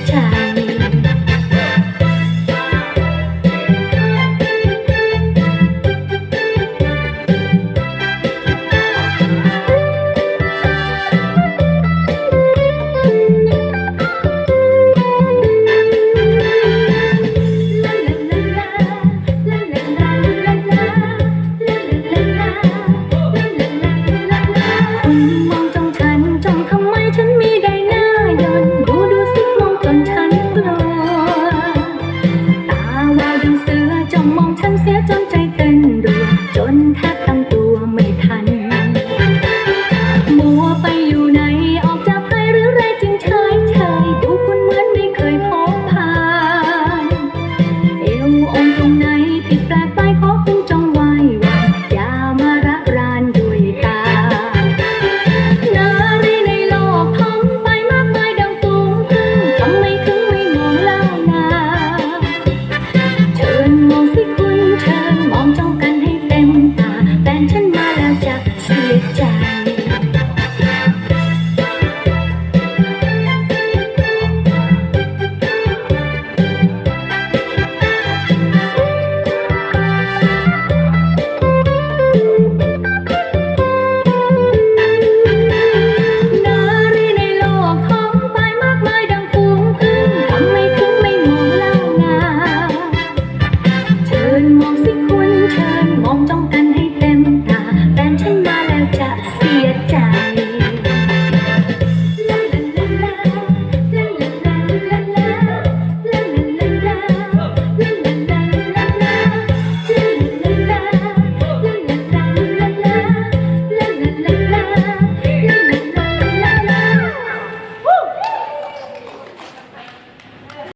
percaya เสียจนใจเต้นรัวจนแท